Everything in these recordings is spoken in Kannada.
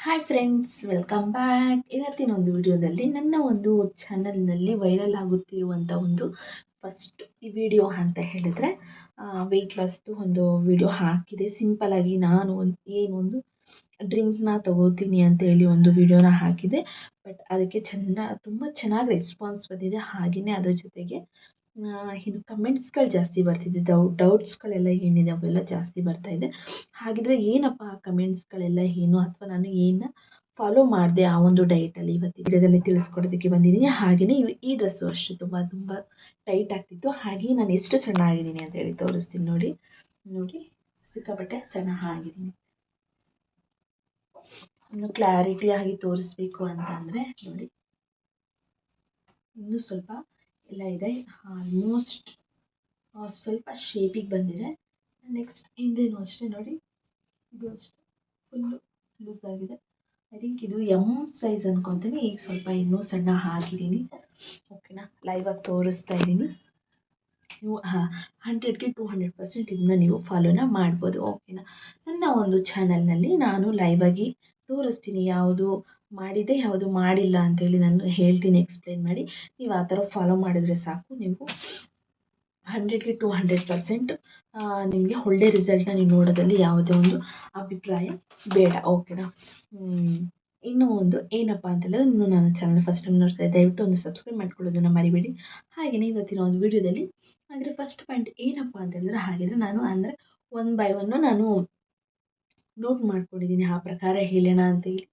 ಹಾಯ್ ಫ್ರೆಂಡ್ಸ್ ವೆಲ್ಕಮ್ ಬ್ಯಾಕ್ ಇವತ್ತಿನ ಒಂದು ವಿಡಿಯೋದಲ್ಲಿ ನನ್ನ ಒಂದು ಚಾನಲ್ನಲ್ಲಿ ವೈರಲ್ ಆಗುತ್ತಿರುವಂಥ ಒಂದು ಫಸ್ಟ್ ವಿಡಿಯೋ ಅಂತ ಹೇಳಿದ್ರೆ ವೆಯ್ಟ್ ಲಾಸ್ದು ಒಂದು ವಿಡಿಯೋ ಹಾಕಿದೆ. ಸಿಂಪಲಾಗಿ ನಾನು ಒಂದು ಏನೊಂದು ಡ್ರಿಂಕ್ನ ತಗೋತೀನಿ ಅಂತ ಹೇಳಿ ಒಂದು ವಿಡಿಯೋನ ಹಾಕಿದೆ. ಬಟ್ ಅದಕ್ಕೆ ಚೆನ್ನ, ತುಂಬ ಚೆನ್ನಾಗಿ ರೆಸ್ಪಾನ್ಸ್ ಬಂದಿದೆ. ಹಾಗೆಯೇ ಅದರ ಜೊತೆಗೆ ಇನ್ನು ಕಮೆಂಟ್ಸ್ಗಳು ಜಾಸ್ತಿ ಬರ್ತಿದೆ. ಡೌ ಡೌಟ್ಸ್ಗಳೆಲ್ಲ ಏನಿದೆ ಅವೆಲ್ಲ ಜಾಸ್ತಿ ಬರ್ತಾ ಇದೆ. ಹಾಗಿದ್ರೆ ಏನಪ್ಪ ಆ ಕಮೆಂಟ್ಸ್ಗಳೆಲ್ಲ ಏನು? ಅಥವಾ ನಾನು ಏನು ಫಾಲೋ ಮಾಡಿದೆ ಆ ಒಂದು ಡಯಟಲ್ಲಿ ಇವತ್ತು ವಿಡಿಯೋದಲ್ಲಿ ತಿಳಿಸ್ಕೊಡೋದಕ್ಕೆ ಬಂದಿದ್ದೀನಿ. ಹಾಗೆಯೇ ಈ ಡ್ರೆಸ್ಸು ಅಷ್ಟೇ ತುಂಬ ತುಂಬ ಟೈಟ್ ಆಗ್ತಿತ್ತು. ಹಾಗೆ ನಾನು ಎಷ್ಟು ಸಣ್ಣ ಆಗಿದ್ದೀನಿ ಅಂತ ಹೇಳಿ ತೋರಿಸ್ತೀನಿ ನೋಡಿ. ನೋಡಿ, ಸಿಕ್ಕಾಪಟ್ಟೆ ಸಣ್ಣ ಆಗಿದ್ದೀನಿ ಇನ್ನು ಕ್ಲಾರಿಟಿಯಾಗಿ ತೋರಿಸ್ಬೇಕು ಅಂತ ಅಂದರೆ ನೋಡಿ. ಇನ್ನೂ ಸ್ವಲ್ಪ ಎಲ್ಲ ಇದೆ. ಆಲ್ಮೋಸ್ಟ್ ಸ್ವಲ್ಪ ಶೇಪಿಗೆ ಬಂದಿದೆ. ನೆಕ್ಸ್ಟ್ ಹಿಂದೇನು ಅಷ್ಟೇ ನೋಡಿ. ಇದು ಅಷ್ಟೇ. ಫುಲ್ಲು ಲೂಸ್ ಆಗಿದೆ. ಐ ಥಿಂಕ್ ಇದು ಎಂ ಸೈಜ್ ಅನ್ಕೊತೀನಿ. ಈಗ ಸ್ವಲ್ಪ ಇನ್ನೂ ಸಣ್ಣ ಹಾಕಿದ್ದೀನಿ ಓಕೆನಾ ಲೈವಾಗಿ ತೋರಿಸ್ತಾ ಇದ್ದೀನಿ. ನೀವು ಹಂಡ್ರೆಡ್ಗೆ ಟು ಹಂಡ್ರೆಡ್ ಪರ್ಸೆಂಟ್ ಇದನ್ನ ನೀವು ಫಾಲೋನ ಮಾಡ್ಬೋದು. ಓಕೆನಾ ನನ್ನ ಒಂದು ಚಾನಲ್ನಲ್ಲಿ ನಾನು ಲೈವಾಗಿ ತೋರಿಸ್ತೀನಿ ಯಾವುದು ಮಾಡಿದೆ ಯಾವುದು ಮಾಡಿಲ್ಲ ಅಂತೇಳಿ ನಾನು ಹೇಳ್ತೀನಿ ಎಕ್ಸ್ಪ್ಲೇನ್ ಮಾಡಿ. ನೀವು ಆ ಥರ ಫಾಲೋ ಮಾಡಿದರೆ ಸಾಕು ನೀವು. ಹಂಡ್ರೆಡ್ಗೆ ಟು ಹಂಡ್ರೆಡ್ ಪರ್ಸೆಂಟ್ ನಿಮಗೆ ಒಳ್ಳೆ ರಿಸಲ್ಟ್ನ ನೀವು ನೋಡೋದಲ್ಲಿ ಯಾವುದೇ ಒಂದು ಅಭಿಪ್ರಾಯ ಬೇಡ ಓಕೆನಾ ಇನ್ನೂ ಒಂದು ಏನಪ್ಪ ಅಂತೇಳಿದ್ರೆ ಇನ್ನು ನನ್ನ ಚಾನಲ್ ಫಸ್ಟ್ ಟೈಮ್ ನೋಡ್ತಾ ದಯವಿಟ್ಟು ಒಂದು ಸಬ್ಸ್ಕ್ರೈಬ್ ಮಾಡ್ಕೊಳ್ಳೋದನ್ನು ಮರಿಬೇಡಿ. ಹಾಗೆಯೇ ಇವತ್ತಿನ ಒಂದು ವಿಡಿಯೋದಲ್ಲಿ ಆದರೆ ಫಸ್ಟ್ ಪಾಯಿಂಟ್ ಏನಪ್ಪ ಅಂತೇಳಿದ್ರೆ, ಹಾಗಿದ್ರೆ ನಾನು ಅಂದರೆ ಒನ್ ಬೈ ಒನ್ನು ನಾನು ನೋಟ್ ಮಾಡ್ಕೊಂಡಿದ್ದೀನಿ ಆ ಪ್ರಕಾರ ಹೇಳೋಣ ಅಂತ ಹೇಳಿ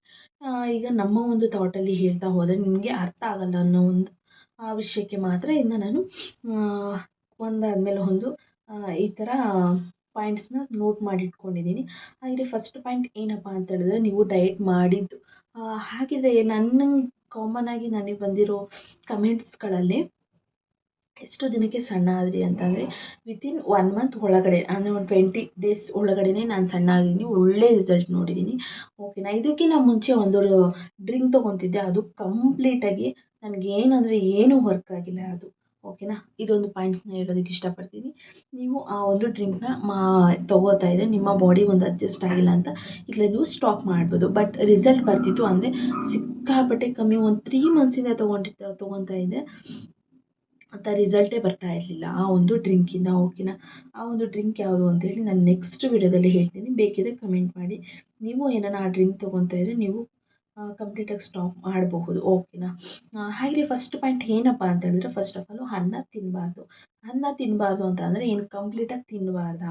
ಈಗ ನಮ್ಮ ಒಂದು ತಾಟಲ್ಲಿ ಹೇಳ್ತಾ ಹೋದರೆ ನಿಮಗೆ ಅರ್ಥ ಆಗಲ್ಲ ಅನ್ನೋ ಒಂದು, ಆ ವಿಷಯಕ್ಕೆ ಮಾತ್ರ ಇನ್ನು ನಾನು ಒಂದಾದಮೇಲೆ ಒಂದು ಈ ಥರ ಪಾಯಿಂಟ್ಸ್ನ ನೋಟ್ ಮಾಡಿ ಇಟ್ಕೊಂಡಿದ್ದೀನಿ ಹಾಗೆ ಫಸ್ಟ್ ಪಾಯಿಂಟ್ ಏನಪ್ಪ ಅಂತ ಹೇಳಿದ್ರೆ ನೀವು ಡಯಟ್ ಮಾಡಿದ್ದು. ಹಾಗಿದ್ರೆ ನನ್ನ ಕಾಮನ್ ಆಗಿ ನನಗೆ ಬಂದಿರೋ ಕಮೆಂಟ್ಸ್ಗಳಲ್ಲಿ ಎಷ್ಟು ದಿನಕ್ಕೆ ಸಣ್ಣ ಆದ್ರಿ ಅಂತಂದರೆ ವಿತಿನ್ ಒನ್ ಮಂತ್ ಒಳಗಡೆ, ಅಂದರೆ ಒಂದು ಟ್ವೆಂಟಿ ಡೇಸ್ ಒಳಗಡೆನೇ ನಾನು ಸಣ್ಣ ಆಗಿದ್ದೀನಿ, ಒಳ್ಳೆ ರಿಸಲ್ಟ್ ನೋಡಿದ್ದೀನಿ. ಓಕೆನಾ ಇದಕ್ಕಿಂತ ಮುಂಚೆ ಒಂದು ಡ್ರಿಂಕ್ ತೊಗೊತಿದ್ದೆ, ಅದು ಕಂಪ್ಲೀಟಾಗಿ ನನಗೇನಂದರೆ ಏನೂ ವರ್ಕ್ ಆಗಿಲ್ಲ ಅದು. ಓಕೆನಾ ಇದೊಂದು ಪಾಯಿಂಟ್ಸ್ನ ಹೇಳೋದಕ್ಕೆ ಇಷ್ಟಪಡ್ತೀನಿ. ನೀವು ಆ ಒಂದು ಡ್ರಿಂಕ್ನ ಮಾ, ತೊಗೋತಾ ಇದ್ರೆ ನಿಮ್ಮ ಬಾಡಿ ಒಂದು ಅಡ್ಜಸ್ಟ್ ಆಗಿಲ್ಲ ಅಂತ ಇಲ್ಲ ನೀವು ಸ್ಟಾಪ್ ಮಾಡ್ಬೋದು. ಬಟ್ ರಿಸಲ್ಟ್ ಬರ್ತಿತ್ತು ಅಂದರೆ ಸಿಕ್ಕಾಪಟ್ಟೆ ಕಮ್ಮಿ, ಒಂದು ತ್ರೀ ಮಂತ್ಸಿಂದ ತೊಗೊಂಡಿದ್ದ, ತೊಗೊತಾ ಇದ್ದೆ. ಅಂತ ರಿಸಲ್ಟೇ ಬರ್ತಾ ಇರಲಿಲ್ಲ. ಆ ಒಂದು ಡ್ರಿಂಕಿಂದ ಓಕೆನಾ ಆ ಒಂದು ಡ್ರಿಂಕ್ ಯಾವುದು ಅಂತೇಳಿ ನಾನು ನೆಕ್ಸ್ಟ್ ವಿಡಿಯೋದಲ್ಲಿ ಹೇಳ್ತೀನಿ. ಬೇಕಿದ್ರೆ ಕಮೆಂಟ್ ಮಾಡಿ. ನೀವು ಏನಾನ ಆ ಡ್ರಿಂಕ್ ತೊಗೊತಾ ಇದ್ರೆ ನೀವು ಕಂಪ್ಲೀಟಾಗಿ ಸ್ಟಾಪ್ ಮಾಡಬಹುದು. ಓಕೆನಾ ಹಾಗೆ ಫಸ್ಟ್ ಪಾಯಿಂಟ್ ಏನಪ್ಪ ಅಂತ ಹೇಳಿದ್ರೆ ಫಸ್ಟ್ ಆಫ್ ಆಲ್ ಅನ್ನ ತಿನ್ನಬಾರ್ದು ಅನ್ನ ತಿನ್ನಬಾರ್ದು ಅಂತ ಅಂದರೆ ಏನು ಕಂಪ್ಲೀಟಾಗಿ ತಿನ್ನಬಾರ್ದ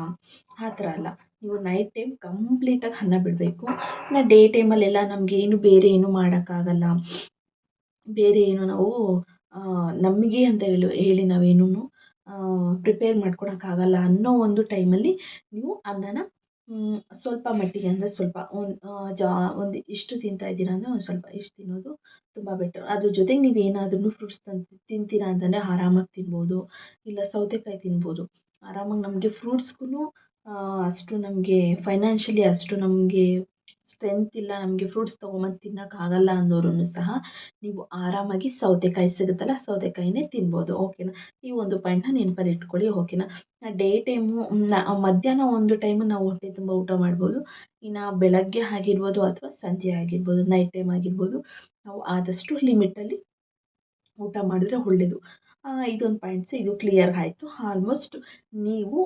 ಆ ಥರ ಅಲ್ಲ. ನೀವು ನೈಟ್ ಟೈಮ್ ಕಂಪ್ಲೀಟಾಗಿ ಅನ್ನ ಬಿಡಬೇಕು. ಇನ್ನು ಡೇ ಟೈಮಲ್ಲೆಲ್ಲ ನಮಗೆ ಏನು ಬೇರೆ ಏನು ಮಾಡೋಕ್ಕಾಗಲ್ಲ. ಬೇರೆ ಏನು ನಾವು ನಮಗೆ ಅಂತ ಹೇಳಿ ಹೇಳಿ ನಾವೇನೂ ಪ್ರಿಪೇರ್ ಮಾಡ್ಕೊಳಕ್ಕಾಗಲ್ಲ ಅನ್ನೋ ಒಂದು ಟೈಮಲ್ಲಿ ನೀವು ಅನ್ನನ ಸ್ವಲ್ಪ ಮಟ್ಟಿಗೆ ಅಂದರೆ ಸ್ವಲ್ಪ ಒಂದು ಜಾ, ಒಂದು ಇಷ್ಟು ತಿಂತಾ ಇದ್ದೀರಾ ಅಂದರೆ ಒಂದು ಸ್ವಲ್ಪ ಇಷ್ಟು ತಿನ್ನೋದು ತುಂಬ ಬೆಟರ್ ಅದ್ರ ಜೊತೆಗೆ ನೀವು ಏನಾದ್ರೂ ಫ್ರೂಟ್ಸ್ ತಂದು, ತಿಂತೀರಾ ಅಂತಂದರೆ ಆರಾಮಾಗಿ ತಿನ್ಬೋದು, ಇಲ್ಲ ಸೌತೆಕಾಯಿ ತಿನ್ಬೋದು. ಆರಾಮಾಗಿ ನಮಗೆ ಫ್ರೂಟ್ಸ್ಗೂ ಅಷ್ಟು ನಮಗೆ ಫೈನಾನ್ಷಿಯಲಿ ಅಷ್ಟು ನಮಗೆ ಸ್ಟ್ರೆಂತ್ ಇಲ್ಲ ನಮಗೆ ಫ್ರೂಟ್ಸ್ ತೊಗೊಂಬಂದು ತಿನ್ನೋಕ್ಕಾಗಲ್ಲ ಅನ್ನೋರು ಸಹ ನೀವು ಆರಾಮಾಗಿ ಸೌತೆಕಾಯಿ ಸಿಗುತ್ತಲ್ಲ ಸೌತೆಕಾಯಿನೇ ತಿನ್ಬೋದು. ಓಕೆನಾ ಈ ಒಂದು ಪಾಯಿಂಟ್ನ ನೆನಪಲ್ಲಿ ಇಟ್ಕೊಳ್ಳಿ. ಓಕೆನಾ ಡೇ ಟೈಮು ಮಧ್ಯಾಹ್ನ ಒಂದು ಟೈಮು ನಾವು ಹೊಟ್ಟೆ ತುಂಬ ಊಟ ಮಾಡ್ಬೋದು. ಇನ್ನು ಬೆಳಗ್ಗೆ ಆಗಿರ್ಬೋದು ಅಥವಾ ಸಂಜೆ ಆಗಿರ್ಬೋದು ನೈಟ್ ಟೈಮ್ ಆಗಿರ್ಬೋದು ನಾವು ಆದಷ್ಟು ಲಿಮಿಟಲ್ಲಿ ಊಟ ಮಾಡಿದ್ರೆ ಒಳ್ಳೆಯದು ಇದೊಂದು ಪಾಯಿಂಟ್ಸ್ ಇದು ಕ್ಲಿಯರ್ ಆಯಿತು. ಆಲ್ಮೋಸ್ಟ್ ನೀವು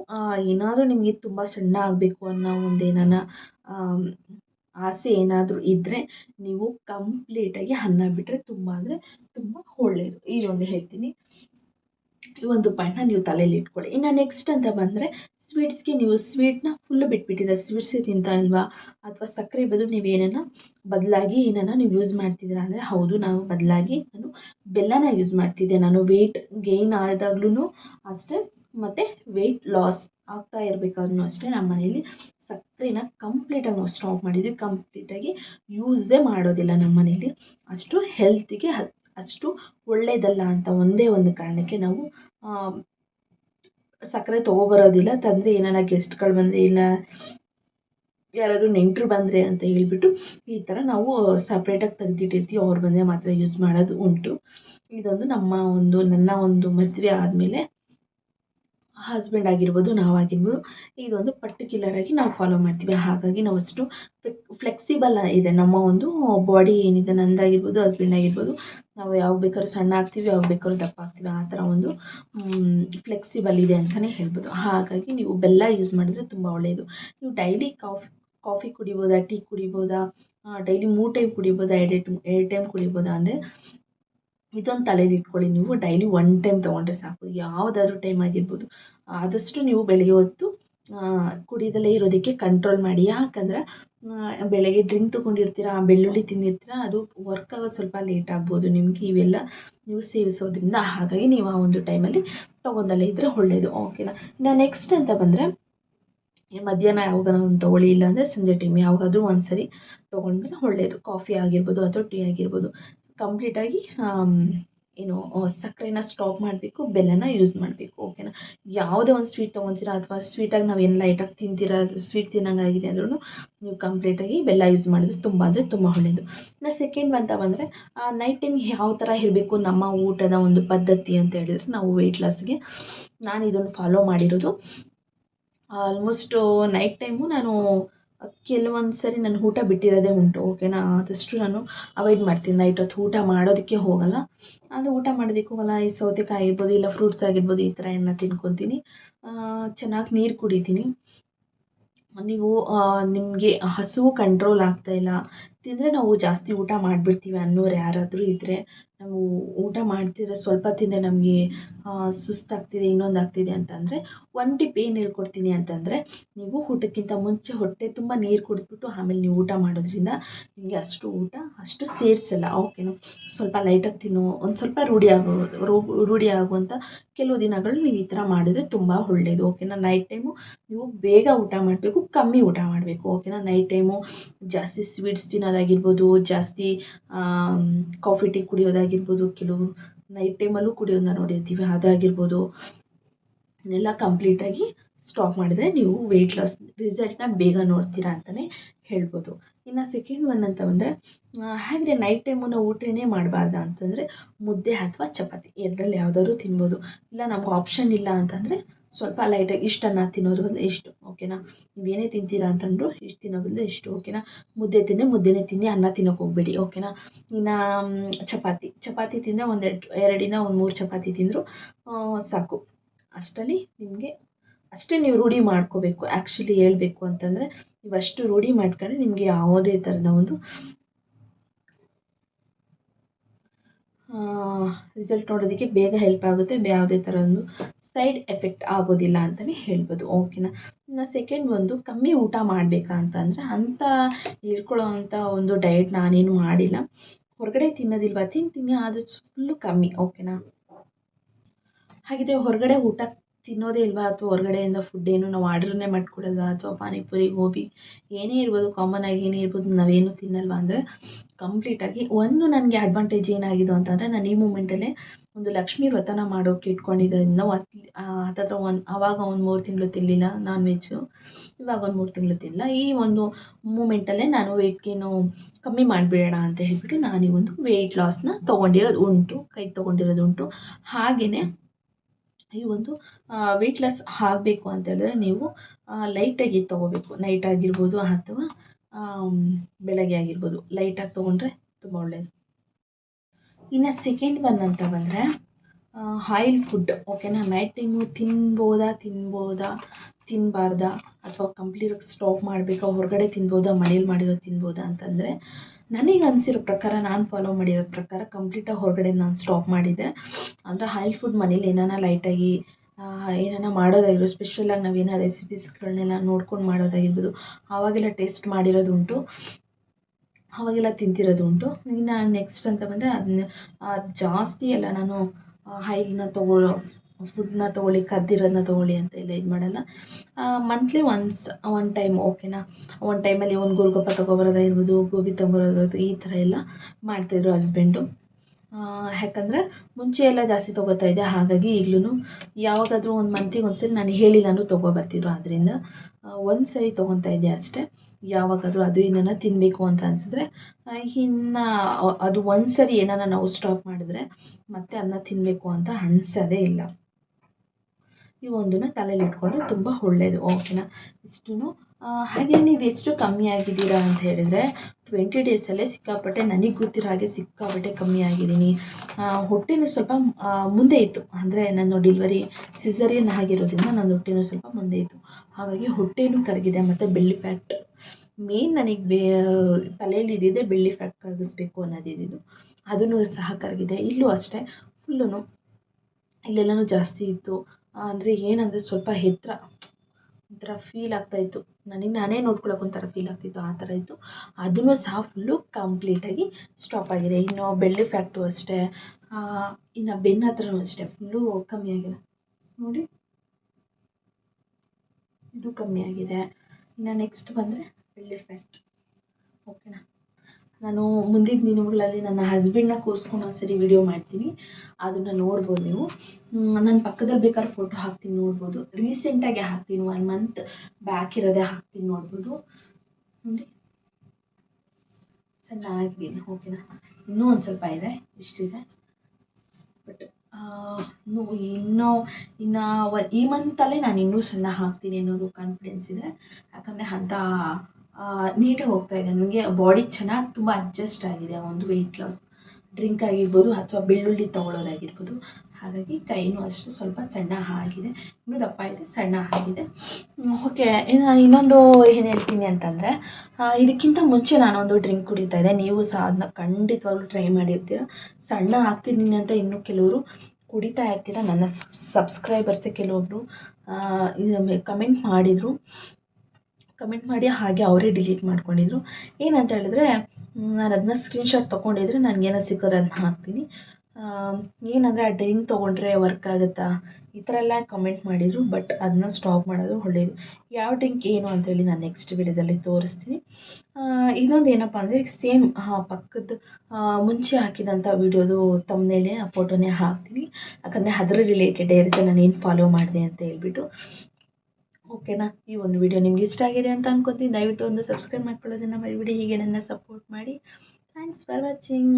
ಏನಾದರೂ ನಿಮಗೆ ತುಂಬ ಸಣ್ಣ ಆಗಬೇಕು ಅನ್ನೋ ಒಂದು ಏನಾನ ಆಸೆ ಏನಾದರೂ ಇದ್ದರೆ ನೀವು ಕಂಪ್ಲೀಟಾಗಿ ಅನ್ನ ಬಿಟ್ಟರೆ ತುಂಬ ಅಂದರೆ ತುಂಬ ಒಳ್ಳೆಯದು ಈ ಒಂದು ಹೇಳ್ತೀನಿ. ಈ ಒಂದು ಪಾಯಿಂಟ್ನ ನೀವು ತಲೆಯಲ್ಲಿ ಇಟ್ಕೊಳ್ಳಿ. ಇನ್ನು ನೆಕ್ಸ್ಟ್ ಅಂತ ಬಂದರೆ ಸ್ವೀಟ್ಸ್ಗೆ ನೀವು ಸ್ವೀಟ್ನ ಫುಲ್ಲು ಬಿಟ್ಬಿಟ್ಟಿದ್ರೆ ಸ್ವೀಟ್ಸೇ ತಿಂತಾ ಇಲ್ವಾ ಅಥವಾ ಸಕ್ಕರೆ ಬದಲು ನೀವು ಏನನ್ನ ಬದಲಾಗಿ ಏನನ್ನ ನೀವು ಯೂಸ್ ಮಾಡ್ತಿದ್ದೀರಾ ಅಂದರೆ ಹೌದು, ನಾವು ಬದಲಾಗಿ ನಾನು ಬೆಲ್ಲನ ಯೂಸ್ ಮಾಡ್ತಿದ್ದೆ. ನಾನು ವೆಯ್ಟ್ ಗೈನ್ ಆದಾಗ್ಲೂ ಅಷ್ಟೇ. ಮತ್ತು ವೆಯ್ಟ್ ಲಾಸ್ ಆಗ್ತಾ ಇರಬೇಕಾದ್ರೂ ಅಷ್ಟೇ ನಮ್ಮ ಮನೇಲಿ ಸಕ್ಕರೆನ ಕಂಪ್ಲೀಟಾಗಿ ನಾವು ಸ್ಟಾಪ್ ಮಾಡಿದ್ವಿ. ಕಂಪ್ಲೀಟಾಗಿ ಯೂಸೇ ಮಾಡೋದಿಲ್ಲ ನಮ್ಮ ಮನೇಲಿ. ಅಷ್ಟು ಹೆಲ್ತಿಗೆ ಅಷ್ಟು ಒಳ್ಳೆಯದಲ್ಲ ಅಂತ ಒಂದೇ ಒಂದು ಕಾರಣಕ್ಕೆ ನಾವು ಸಕ್ಕರೆ ತೊಗೊಬರೋದಿಲ್ಲ. ತಂದರೆ ಏನಾರ ಗೆಸ್ಟ್ಗಳು ಬಂದರೆ ಇಲ್ಲ, ಯಾರಾದರೂ ನೆಂಟರು ಬಂದರೆ ಅಂತ ಹೇಳಿಬಿಟ್ಟು ಈ ಥರ ನಾವು ಸಪ್ರೇಟಾಗಿ ತೆಗೆದಿಟ್ಟಿರ್ತೀವಿ. ಅವ್ರು ಬಂದರೆ ಮಾತ್ರ ಯೂಸ್ ಮಾಡೋದು ಉಂಟು. ಇದೊಂದು ನಮ್ಮ ಒಂದು, ನನ್ನ ಒಂದು ಮದುವೆ ಆದಮೇಲೆ ಹಸ್ಬೆಂಡ್ ಆಗಿರ್ಬೋದು ನಾವಾಗಿರ್ಬೋದು ಇದೊಂದು ಪರ್ಟಿಕ್ಯುಲರ್ ಆಗಿ ನಾವು ಫಾಲೋ ಮಾಡ್ತೀವಿ. ಹಾಗಾಗಿ ನಾವು ಅಷ್ಟು ಫ್ಲೆಕ್ಸಿಬಲ್ ಇದೆ. ನಮ್ಮ ಒಂದು ಬಾಡಿ ಏನಿದೆ, ನಂದಾಗಿರ್ಬೋದು ಹಸ್ಬೆಂಡ್ ಆಗಿರ್ಬೋದು, ನಾವು ಯಾವಾಗ ಬೇಕಾದ್ರೂ ಸಣ್ಣ ಆಗ್ತೀವಿ, ಯಾವಾಗ ಬೇಕಾದ್ರೂ ದಪ್ಪ ಆಗ್ತೀವಿ. ಆ ಥರ ಒಂದು ಫ್ಲೆಕ್ಸಿಬಲ್ ಇದೆ ಅಂತಲೇ ಹೇಳ್ಬೋದು. ಹಾಗಾಗಿ ನೀವು ಬೆಲ್ಲ ಯೂಸ್ ಮಾಡಿದ್ರೆ ತುಂಬ ಒಳ್ಳೆಯದು ನೀವು ಡೈಲಿ ಕಾಫಿ ಕಾಫಿ ಕುಡಿಬೋದಾ ಟೀ ಕುಡಿಬೋದಾ ಡೈಲಿ ಮೂರು ಟೈಮ್ ಕುಡಿಬೋದಾ, ಎರಡು ಟೈಮ್ ಎರಡು ಟೈಮ್ ಕುಡಿಬೋದಾ ಅಂದರೆ ಇದೊಂದು ತಲೆಯಲ್ಲಿ ಇಟ್ಕೊಳ್ಳಿ. ನೀವು ಡೈಲಿ ಒನ್ ಟೈಮ್ ತೊಗೊಂಡ್ರೆ ಸಾಕು. ಯಾವುದಾದ್ರೂ ಟೈಮ್ ಆಗಿರ್ಬೋದು. ಆದಷ್ಟು ನೀವು ಬೆಳಗ್ಗೆ ಹೊತ್ತು ಕುಡಿಯದಲ್ಲೇ ಇರೋದಕ್ಕೆ ಕಂಟ್ರೋಲ್ ಮಾಡಿ. ಯಾಕಂದ್ರೆ ಬೆಳಗ್ಗೆ ಡ್ರಿಂಕ್ ತೊಗೊಂಡಿರ್ತೀರ ಬೆಳ್ಳುಳ್ಳಿ ತಿಂದಿರ್ತೀರ, ಅದು ವರ್ಕ್ ಆಗೋದು ಸ್ವಲ್ಪ ಲೇಟ್ ಆಗ್ಬೋದು ನಿಮಗೆ. ಇವೆಲ್ಲ ನೀವು ಸೇವಿಸೋದ್ರಿಂದ ಹಾಗಾಗಿ ನೀವು ಆ ಒಂದು ಟೈಮಲ್ಲಿ ತೊಗೊಂಡಲ್ಲೇ ಇದ್ದರೆ ಒಳ್ಳೆಯದು ಓಕೆನಾ ಇನ್ನು ನೆಕ್ಸ್ಟ್ ಅಂತ ಬಂದರೆ, ಮಧ್ಯಾಹ್ನ ಯಾವಾಗ ಒಂದು ತೊಗೊಳ್ಳಿ, ಇಲ್ಲಾಂದರೆ ಸಂಜೆ ಟೈಮ್ ಯಾವಾಗಾದರೂ ಒಂದು ಸರಿ ತೊಗೊಂಡ್ರೆ ಒಳ್ಳೆಯದು ಕಾಫಿ ಆಗಿರ್ಬೋದು ಅಥವಾ ಟೀ ಆಗಿರ್ಬೋದು. ಕಂಪ್ಲೀಟಾಗಿ ಏನು ಸಕ್ಕರೆನ ಸ್ಟಾಪ್ ಮಾಡಬೇಕು, ಬೆಲ್ಲನ ಯೂಸ್ ಮಾಡಬೇಕು ಓಕೆನಾ ಯಾವುದೇ ಒಂದು ಸ್ವೀಟ್ ತೊಗೊತೀರಾ ಅಥವಾ ಸ್ವೀಟಾಗಿ ನಾವು ಏನು ಲೈಟಾಗಿ ತಿಂತೀರಾ ಸ್ವೀಟ್ ತಿನ್ನೋಂಗಾಗಿದೆ ಅಂದ್ರೂ ನೀವು ಕಂಪ್ಲೀಟಾಗಿ ಬೆಲ್ಲ ಯೂಸ್ ಮಾಡಿದ್ರೆ ತುಂಬ ಅಂದರೆ ತುಂಬ ಒಳ್ಳೆಯದು ನಾ ಸೆಕೆಂಡ್ ಅಂತ ಬಂದರೆ ನೈಟ್ ಟೈಮ್ ಯಾವ ಥರ ಇರಬೇಕು ನಮ್ಮ ಊಟದ ಒಂದು ಪದ್ಧತಿ ಅಂತ ಹೇಳಿದರೆ ನಾವು ವೆಯ್ಟ್ ಲಾಸ್ಗೆ ನಾನು ಇದನ್ನು ಫಾಲೋ ಮಾಡಿರೋದು. ಆಲ್ಮೋಸ್ಟು ನೈಟ್ ಟೈಮು ನಾನು ಕೆಲವೊಂದು ಸರಿ ನಾನು ಊಟ ಬಿಟ್ಟಿರೋದೇ ಉಂಟು ಓಕೆನಾ ಆದಷ್ಟು ನಾನು ಅವಾಯ್ಡ್ ಮಾಡ್ತೀನಿ. ನೈಟ್ ಹೊತ್ತು ಊಟ ಮಾಡೋದಕ್ಕೆ ಹೋಗಲ್ಲ. ಅಂದರೆ ಊಟ ಮಾಡೋದಕ್ಕೆ ಹೋಗಲ್ಲ, ಈ ಸೌತೆಕಾಯಿ ಇರ್ಬೋದು ಇಲ್ಲ ಫ್ರೂಟ್ಸ್ ಆಗಿರ್ಬೋದು ಈ ಥರ ಎಲ್ಲ ತಿನ್ಕೊತೀನಿ. ಚೆನ್ನಾಗಿ ನೀರು ಕುಡಿತೀನಿ. ನೀವು ನಿಮಗೆ ಹಸಿವು ಕಂಟ್ರೋಲ್ ಆಗ್ತಾಯಿಲ್ಲ ತಿಂದರೆ ನಾವು ಜಾಸ್ತಿ ಊಟ ಮಾಡಿಬಿಡ್ತೀವಿ ಅನ್ನೋರು ಯಾರಾದರೂ ಇದ್ದರೆ ನಾವು ಊಟ ಮಾಡ್ತಿದ್ರೆ ಸ್ವಲ್ಪ ತಿಂದರೆ ನಮಗೆ ಸುಸ್ತಾಗ್ತಿದೆ ಇನ್ನೊಂದು ಆಗ್ತಿದೆ ಅಂತಂದರೆ ಒನ್ ಟಿಪ್ ಏನು ಹೇಳ್ಕೊಡ್ತೀನಿ ಅಂತಂದರೆ, ನೀವು ಊಟಕ್ಕಿಂತ ಮುಂಚೆ ಹೊಟ್ಟೆ ತುಂಬ ನೀರು ಕುಡಿದ್ಬಿಟ್ಟು ಆಮೇಲೆ ನೀವು ಊಟ ಮಾಡೋದ್ರಿಂದ ನಿಮಗೆ ಅಷ್ಟು ಊಟ ಅಷ್ಟು ಸೇರಿಸಲ್ಲ. ಓಕೆನಾ ಸ್ವಲ್ಪ ಲೈಟಾಗಿ ತಿನ್ನು, ಒಂದು ಸ್ವಲ್ಪ ರೂಢಿ ಆಗೋ ರೂಢಿ ಕೆಲವು ದಿನಗಳು ನೀವು ಈ ಥರ ಮಾಡಿದ್ರೆ ತುಂಬ ಒಳ್ಳೆಯದು ಓಕೆನಾ ನೈಟ್ ಟೈಮು ನೀವು ಬೇಗ ಊಟ ಮಾಡಬೇಕು, ಕಮ್ಮಿ ಊಟ ಮಾಡಬೇಕು. ಓಕೆನಾ ನೈಟ್ ಟೈಮು ಜಾಸ್ತಿ ಸ್ವೀಟ್ಸ್ ತಿನ್ನೋದಾಗಿರ್ಬೋದು, ಜಾಸ್ತಿ ಕಾಫಿ ಟೀ ಕುಡಿಯೋದಾಗಿರ್ಬೋದು, ಕೆಲವು ನೈಟ್ ಟೈಮಲ್ಲೂ ಕುಡಿಯೋದನ್ನ ನೋಡಿರ್ತೀವಿ. ಅದಾಗಿರ್ಬೋದು. ಇದನ್ನೆಲ್ಲ ಕಂಪ್ಲೀಟಾಗಿ ಸ್ಟಾಪ್ ಮಾಡಿದರೆ ನೀವು ವೆಯ್ಟ್ ಲಾಸ್ ರಿಸಲ್ಟ್ನ ಬೇಗ ನೋಡ್ತೀರಾ ಅಂತಲೇ ಹೇಳ್ಬೋದು. ಇನ್ನು ಸೆಕೆಂಡ್ ಒನ್ ಅಂತ ಬಂದರೆ ಹಾಗೆ ನೈಟ್ ಟೈಮು ನಾವು ಊಟನೇ ಮಾಡಬಾರ್ದ ಅಂತಂದರೆ ಮುದ್ದೆ ಅಥವಾ ಚಪಾತಿ ಎರಡರಲ್ಲಿ ಯಾವುದಾದ್ರು ತಿನ್ಬೋದು. ಇಲ್ಲ, ನಮ್ಗೆ ಆಪ್ಷನ್ ಇಲ್ಲ ಅಂತಂದರೆ ಸ್ವಲ್ಪ ಲೈಟಾಗಿ ಇಷ್ಟು ಅನ್ನ ತಿನ್ನೋದು ಬಂದರೆ ಇಷ್ಟು ಓಕೆನಾ ನೀವೇನೇ ತಿಂತೀರಾ ಅಂತಂದರೂ ಇಷ್ಟು ತಿನ್ನೋ ಬದಲು ಇಷ್ಟು ಓಕೆನಾ ಮುದ್ದೆ ತಿಂದರೆ ಮುದ್ದೆನೇ ತಿನ್ನಿ, ಅನ್ನ ತಿನ್ನೋಕೆ ಹೋಗ್ಬೇಡಿ ಓಕೆನಾ ಇನ್ನು ಚಪಾತಿ. ಚಪಾತಿ ತಿಂದರೆ ಒಂದೆರಡು ಎರಡಿಂದ ಒಂದು ಮೂರು ಚಪಾತಿ ತಿಂದರೂ ಸಾಕು. ಅಷ್ಟರಲ್ಲಿ ನಿಮಗೆ ಅಷ್ಟೇ ನೀವು ರೂಢಿ ಮಾಡ್ಕೋಬೇಕು ಆ್ಯಕ್ಚುಲಿ ಹೇಳ್ಬೇಕು ಅಂತಂದರೆ ನೀವು ಅಷ್ಟು ರೂಢಿ ಮಾಡ್ಕೊಂಡ್ರೆ ನಿಮಗೆ ಯಾವುದೇ ಥರದ ಒಂದು ರಿಸಲ್ಟ್ ನೋಡೋದಕ್ಕೆ ಬೇಗ ಹೆಲ್ಪ್ ಆಗುತ್ತೆ, ಯಾವುದೇ ಥರ ಒಂದು ಸೈಡ್ ಎಫೆಕ್ಟ್ ಆಗೋದಿಲ್ಲ ಅಂತಲೇ ಹೇಳ್ಬೋದು, ಓಕೆನಾ? ಇನ್ನು ಸೆಕೆಂಡ್ ಒಂದು, ಕಮ್ಮಿ ಊಟ ಮಾಡಬೇಕಾ ಅಂತಂದರೆ ಅಂಥ ಹೇಳ್ಕೊಳ್ಳೋ ಅಂಥ ಒಂದು ಡಯಟ್ ನಾನೇನು ಮಾಡಿಲ್ಲ. ಹೊರಗಡೆ ತಿನ್ನೋದಿಲ್ವಾ? ತಿಂತೀನಿ, ಆದರೂ ಫುಲ್ಲು ಕಮ್ಮಿ, ಓಕೆನಾ? ಹಾಗಿದ್ರೆ ಹೊರಗಡೆ ಊಟ ತಿನ್ನೋದೇ ಇಲ್ವಾ? ಅಥವಾ ಹೊರಗಡೆಯಿಂದ ಫುಡ್ ಏನು ನಾವು ಆರ್ಡ್ರನ್ನೇ ಮಾಡ್ಕೊಡಲ್ವಾ? ಅಥವಾ ಪಾನಿಪುರಿ ಗೋಬಿ ಏನೇ ಇರ್ಬೋದು ಕಾಮನ್ ಆಗಿ ಏನೇ ಇರ್ಬೋದು ನಾವೇನು ತಿನ್ನಲ್ವಾ ಅಂದರೆ ಕಂಪ್ಲೀಟಾಗಿ ಒಂದು ನನಗೆ ಅಡ್ವಾಂಟೇಜ್ ಏನಾಗಿದೆ ಅಂತಂದರೆ ನಾನು ಈ ಮೂಮೆಂಟಲ್ಲೇ ಒಂದು ಲಕ್ಷ್ಮೀ ವ್ರತನ ಮಾಡೋಕೆ ಇಟ್ಕೊಂಡಿದ್ದರಿಂದ ಹತ್ತತ್ರ ಒಂದು ಆವಾಗ ಒಂದು ಮೂರು ತಿಂಗಳು ತಿನ್ನಲಿಲ್ಲ ನಾನ್ ವೆಜ್ಜು ಇವಾಗ ಒಂದು ಮೂರು ತಿಂಗಳು ತಿನ್ನಲ್ಲ ಈ ಒಂದು ಮೂಮೆಂಟಲ್ಲೇ ನಾನು ವೆಯ್ಟ್ ಗೇನು ಕಮ್ಮಿ ಮಾಡಿಬಿಡೋಣ ಅಂತ ಹೇಳಿಬಿಟ್ಟು ನಾನು ಈ ಒಂದು ವೆಯ್ಟ್ ಲಾಸ್ನ ತೊಗೊಂಡಿರೋದು ಉಂಟು, ಕೈಗೆ ತೊಗೊಂಡಿರೋದು ಉಂಟು. ಹಾಗೆಯೇ ಈ ಒಂದು ವೆಯ್ಟ್ ಲಾಸ್ ಆಗಬೇಕು ಅಂತ ಹೇಳಿದ್ರೆ ನೀವು ಲೈಟಾಗಿ ತೊಗೋಬೇಕು. ನೈಟ್ ಆಗಿರ್ಬೋದು ಅಥವಾ ಬೆಳಗ್ಗೆ ಆಗಿರ್ಬೋದು. ಲೈಟಾಗಿ ತೊಗೊಂಡ್ರೆ ತುಂಬ ಒಳ್ಳೆಯದು ಇನ್ನು ಸೆಕೆಂಡ್ ಒನ್ ಅಂತ ಬಂದರೆ ಆಯಿಲ್ ಫುಡ್ ಓಕೆನಾ ನೈಟ್ ಟೈಮು ತಿನ್ಬೋದಾ ತಿನ್ಬೋದಾ ತಿನ್ನಬಾರ್ದಾ ಅಥವಾ ಕಂಪ್ಲೀಟಾಗಿ ಸ್ಟಾಪ್ ಮಾಡಬೇಕಾ? ಹೊರಗಡೆ ತಿನ್ಬೋದಾ? ಮನೇಲಿ ಮಾಡಿರೋದು ತಿನ್ಬೋದಾ ಅಂತಂದರೆ ನನಗೆ ಅನಿಸಿರೋ ಪ್ರಕಾರ ನಾನು ಫಾಲೋ ಮಾಡಿರೋ ಪ್ರಕಾರ ಕಂಪ್ಲೀಟಾಗಿ ಹೊರಗಡೆ ನಾನು ಸ್ಟಾಪ್ ಮಾಡಿದ್ದೆ. ಅಂದರೆ ಆಯಿಲ್ ಫುಡ್ ಮನೇಲಿ ಏನಾರ ಲೈಟಾಗಿ ಏನಾರ ಮಾಡೋದಾಗಿರೋ ಸ್ಪೆಷಲಾಗಿ ನಾವು ಏನೋ ರೆಸಿಪೀಸ್ಗಳನ್ನೆಲ್ಲ ನೋಡ್ಕೊಂಡು ಮಾಡೋದಾಗಿರ್ಬೋದು, ಆವಾಗೆಲ್ಲ ಟೇಸ್ಟ್ ಮಾಡಿರೋದುಂಟು, ಆವಾಗೆಲ್ಲ ತಿಂತಿರೋದುಂಟು. ಇನ್ನು ನೆಕ್ಸ್ಟ್ ಅಂತ ಬಂದರೆ ಅದನ್ನ ಜಾಸ್ತಿ ಎಲ್ಲ ನಾನು ಆಯಿಲ್ನ ತೊಗೊಳ್ಳೋ ಫುಡ್ನ ತೊಗೊಳ್ಳಿ ಕದ್ದಿರೋದನ್ನ ತೊಗೊಳ್ಳಿ ಅಂತ ಎಲ್ಲ ಇದು ಮಾಡಲ್ಲ. ಮಂತ್ಲಿ ಒನ್ಸ್ ಒನ್ ಟೈಮ್ ಓಕೆನಾ ಒನ್ ಟೈಮಲ್ಲಿ ಒಂದು ಗೋಲ್ಗಪ್ಪ ತೊಗೊಬರೋದಾಗಿರ್ಬೋದು ಗೋಬಿ ತೊಗೊಂಬರೋದು ಈ ಥರ ಎಲ್ಲ ಮಾಡ್ತಾಯಿದ್ರು ಹಸ್ಬೆಂಡು ಯಾಕಂದರೆ ಮುಂಚೆ ಎಲ್ಲ ಜಾಸ್ತಿ ತೊಗೋತಾ ಇದ್ದೆ, ಹಾಗಾಗಿ ಈಗಲೂ ಯಾವಾಗಾದರೂ ಒಂದು ಮಂತಿಗೆ ಒಂದು ಸರಿ ನಾನು ಹೇಳಿಲ್ಲಂದ್ರೂ ತೊಗೊಬರ್ತಿದ್ರು. ಆದ್ದರಿಂದ ಒಂದು ಸರಿ ತೊಗೊತಾ ಇದ್ದೆ ಅಷ್ಟೇ. ಯಾವಾಗಾದರೂ ಅದು ಏನಾನ ತಿನ್ನಬೇಕು ಅಂತ ಅನಿಸಿದ್ರೆ ಇನ್ನು ಅದು ಒಂದು ಸರಿ ಏನಾರ ನಾವು ಸ್ಟಾಪ್ ಮಾಡಿದ್ರೆ ಮತ್ತೆ ಅದನ್ನ ತಿನ್ನಬೇಕು ಅಂತ ಅನ್ಸೋದೇ ಇಲ್ಲ. ಈ ಒಂದನ್ನು ತಲೆಯಲ್ಲಿ ಇಟ್ಕೊಂಡ್ರೆ ತುಂಬ ಒಳ್ಳೆಯದು ಓಕೆನಾ ಇಷ್ಟು ಹಾಗೆ ನೀವು ಎಷ್ಟು ಕಮ್ಮಿ ಆಗಿದ್ದೀರಾ ಅಂತ ಹೇಳಿದರೆ ಟ್ವೆಂಟಿ ಡೇಸಲ್ಲೇ ಸಿಕ್ಕಾಪಟ್ಟೆ ನನಗೆ ಗೊತ್ತಿರೋ ಹಾಗೆ ಸಿಕ್ಕಾಪಟ್ಟೆ ಕಮ್ಮಿ ಆಗಿದ್ದೀನಿ. ಹೊಟ್ಟೆನೂ ಸ್ವಲ್ಪ ಮುಂದೆ ಇತ್ತು. ಅಂದರೆ ನಾನು ಡೆಲಿವರಿ ಸಿಸರಿಯನ್ ಆಗಿರೋದ್ರಿಂದ ನನ್ನ ಹೊಟ್ಟೆನೂ ಸ್ವಲ್ಪ ಮುಂದೆ ಇತ್ತು. ಹಾಗಾಗಿ ಹೊಟ್ಟೆನೂ ಕರಗಿದೆ ಮತ್ತು ಬೆಳ್ಳಿ ಫ್ಯಾಟ್ ಮೇನ್ ನನಗೆ ಬೇ, ತಲೆಯಲ್ಲಿ ಇದ್ದಿದ್ದೆ ಬೆಳ್ಳಿ ಫ್ಯಾಟ್ ಕರಗಿಸ್ಬೇಕು ಅನ್ನೋದಿದ್ದು ಅದನ್ನು ಸಹ ಕರಗಿದೆ. ಇಲ್ಲೂ ಅಷ್ಟೇ ಫುಲ್ಲು ಇಲ್ಲೆಲ್ಲನೂ ಜಾಸ್ತಿ ಇತ್ತು. ಅಂದರೆ ಏನಂದರೆ ಸ್ವಲ್ಪ ಎತ್ತರ, ಒಂಥರ ಫೀಲ್ ಆಗ್ತಾಯಿತ್ತು ನನಗೆ ನಾನೇ ನೋಡ್ಕೊಳಕ್ಕೆ ಒಂಥರ ಫೀಲ್ ಆಗ್ತಿತ್ತು, ಆ ಥರ ಇತ್ತು. ಅದನ್ನು ಸಹ ಫುಲ್ಲು ಕಂಪ್ಲೀಟಾಗಿ ಸ್ಟಾಪ್ ಆಗಿದೆ. ಇನ್ನು ಬೆಳ್ಳಿ ಫ್ಯಾಕ್ಟ್ರು ಅಷ್ಟೇ ಇನ್ನು ಬೆನ್ನ ಹತ್ರನೂ ಅಷ್ಟೇ ಫುಲ್ಲು ಕಮ್ಮಿ ಆಗಿದೆ. ನೋಡಿ. ಇದು ಕಮ್ಮಿ ಆಗಿದೆ. ಇನ್ನು ನೆಕ್ಸ್ಟ್ ಬಂದರೆ ಬೆಳ್ಳಿ ಫ್ಯಾಟ್ ಓಕೆನಾ ನಾನು ಮುಂದಿನ ದಿನಗಳಲ್ಲಿ ನನ್ನ ಹಸ್ಬೆಂಡ್ನ ಕೂರಿಸ್ಕೊಂಡು ಒಂದ್ಸರಿ ವಿಡಿಯೋ ಮಾಡ್ತೀನಿ. ಅದನ್ನು ನೋಡ್ಬೋದು ನೀವು. ನನ್ನ ಪಕ್ಕದಲ್ಲಿ ಬೇಕಾದ್ರೆ ಫೋಟೋ ಹಾಕ್ತೀನಿ ನೋಡ್ಬೋದು. ರೀಸೆಂಟಾಗಿ ಹಾಕ್ತೀನಿ ಒನ್ ಮಂತ್ ಬ್ಯಾಕ್ ಇರೋದೇ ಹಾಕ್ತೀನಿ ನೋಡ್ಬೋದು. ನೋಡಿ. ಓಕೆನಾ? ಇನ್ನೂ ಒಂದು ಸ್ವಲ್ಪ ಇದೆ, ಇಷ್ಟಿದೆ. ಬಟ್ ಇನ್ನೂ ಇನ್ನೂ, ಇನ್ನು ಈ ಮಂತಲ್ಲೇ ನಾನು ಇನ್ನೂ ಸಣ್ಣ ಹಾಕ್ತೀನಿ ಅನ್ನೋದು ಕಾನ್ಫಿಡೆನ್ಸ್ ಇದೆ. ಯಾಕಂದರೆ ಅಂಥ ನೀಟಾಗಿ ಹೋಗ್ತಾ ಇದೆ. ನನಗೆ ಬಾಡಿ ಚೆನ್ನಾಗಿ ತುಂಬ ಅಡ್ಜಸ್ಟ್ ಆಗಿದೆ. ಒಂದು ವೆಯ್ಟ್ ಲಾಸ್ ಡ್ರಿಂಕ್ ಆಗಿರ್ಬೋದು ಅಥವಾ ಬೆಳ್ಳುಳ್ಳಿ ತೊಗೊಳೋದಾಗಿರ್ಬೋದು. ಹಾಗಾಗಿ ಕೈನೂ ಅಷ್ಟೇ ಸ್ವಲ್ಪ ಸಣ್ಣ ಆಗಿದೆ. ಇನ್ನೂ ದಪ್ಪ ಇದೆ, ಸಣ್ಣ ಆಗಿದೆ. ಓಕೆ ಇನ್ನು ಇನ್ನೊಂದು ಏನು ಹೇಳ್ತೀನಿ ಅಂತಂದರೆ ಇದಕ್ಕಿಂತ ಮುಂಚೆ ನಾನೊಂದು ಡ್ರಿಂಕ್ ಕುಡಿತಾ ಇದ್ದೆ. ನೀವು ಸಹ ಅದನ್ನ ಖಂಡಿತವಾಗ್ಲೂ ಟ್ರೈ ಮಾಡಿರ್ತೀರ ಸಣ್ಣ ಆಗ್ತಿದ್ದೀನಿ ಅಂತ ಇನ್ನೂ ಕೆಲವರು ಕುಡಿತಾ ಇರ್ತೀರ. ನನ್ನ ಸಬ್ಸ್ಕ್ರೈಬರ್ಸೇ ಕೆಲವೊಬ್ಬರು ಕಮೆಂಟ್ ಮಾಡಿದರು. ಕಮೆಂಟ್ ಮಾಡಿ ಹಾಗೆ ಅವರೇ ಡಿಲೀಟ್ ಮಾಡ್ಕೊಂಡಿದ್ರು. ಏನಂತ ಹೇಳಿದ್ರೆ ನಾನು ಅದನ್ನ ಸ್ಕ್ರೀನ್ಶಾಟ್ ತೊಗೊಂಡಿದ್ರೆ ನನಗೇನೋ ಸಿಕ್ಕಿದ್ರೆ ಅದನ್ನ ಹಾಕ್ತೀನಿ. ಏನಂದರೆ ಆ ಡ್ರಿಂಕ್ ತೊಗೊಂಡ್ರೆ ವರ್ಕ್ ಆಗುತ್ತಾ? ಈ ಥರ ಎಲ್ಲ ಕಮೆಂಟ್ ಮಾಡಿದರು ಬಟ್ ಅದನ್ನ ಸ್ಟಾಪ್ ಮಾಡೋದು ಒಳ್ಳೆಯದು ಯಾವ ಡ್ರಿಂಕ್ ಏನು ಅಂತೇಳಿ ನಾನು ನೆಕ್ಸ್ಟ್ ವಿಡಿಯೋದಲ್ಲಿ ತೋರಿಸ್ತೀನಿ. ಇನ್ನೊಂದು ಏನಪ್ಪ ಅಂದರೆ ಸೇಮ್ ಪಕ್ಕದ ಮುಂಚೆ ಹಾಕಿದಂಥ ವಿಡಿಯೋದು ತಮ್ಮನೇಲೆ ಆ ಫೋಟೋನೇ ಹಾಕ್ತೀನಿ. ಯಾಕಂದರೆ ಅದರ ರಿಲೇಟೆಡೇ ಇರುತ್ತೆ, ನಾನು ಏನು ಫಾಲೋ ಮಾಡಿದೆ ಅಂತ ಹೇಳ್ಬಿಟ್ಟು. ಓಕೆನಾ? ಈ ಒಂದು ವಿಡಿಯೋ ನಿಮ್ಗೆ ಇಷ್ಟ ಆಗಿದೆ ಅಂತ ಅನ್ಕೋತೀನಿ. ದಯವಿಟ್ಟು ಒಂದು ಸಬ್ಸ್ಕ್ರೈಬ್ ಮಾಡ್ಕೊಳ್ಳೋದನ್ನು ಮರಿಬೇಡಿ. ಹೀಗೆ ನನ್ನ ಸಪೋರ್ಟ್ ಮಾಡಿ. Thanks for watching